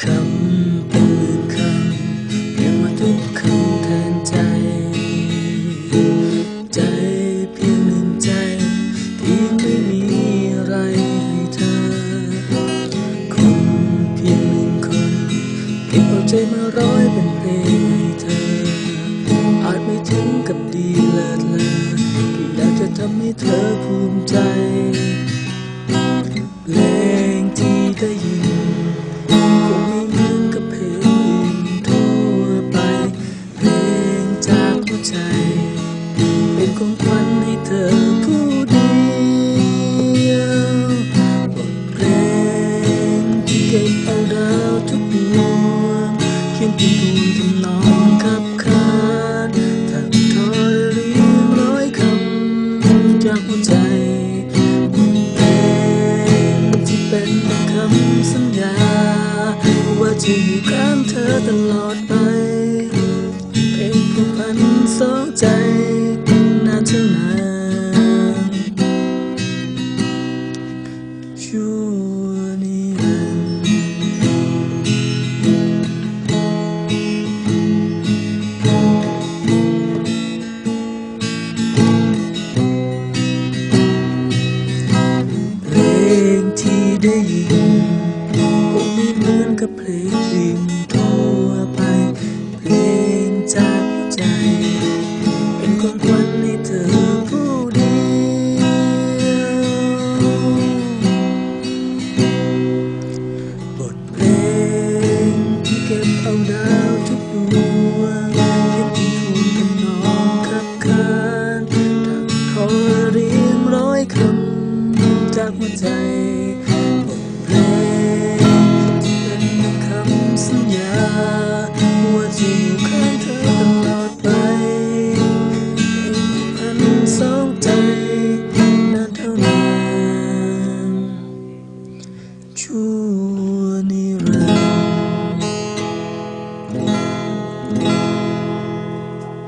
คำเป็นหมื่นคำเรียกมาทุกคำแทนใจ ใจเพียงหนึ่งใจ ที่ไม่มีอะไรให้เธอ คนเพียงหนึ่งคนเก็บเอาใจมาร้อยเป็นเพลงให้เธอ อาจไม่ถึงกับดีเลิศเลอแค่อยากจะทำให้เธอภูมิใจเพลงที่ได้ยิน ใจ เป็นของขวัญให้เธอผู้เดียวบทเพลงที่เก็บเอาดาวทุกดวงเขียนเป็นทูนทำนองขับขานถักทอเรียงร้อยคำจากหัวใจบทเพลงที่เป็นคำสัญญา ว่าจะอยู่ข้างเธอตลอดไป ได้ยินคงไม่เหมือนกับเพลงอื่นทั่วไป เพลงจากใจ เป็นของขวัญให้เธอผู้เดียวบทเพลงที่เก็บเอาดาวทุกดวงเก็บเป็นทูนทำนองขับขานถักทอเรียงร้อยคำจากหัวใจ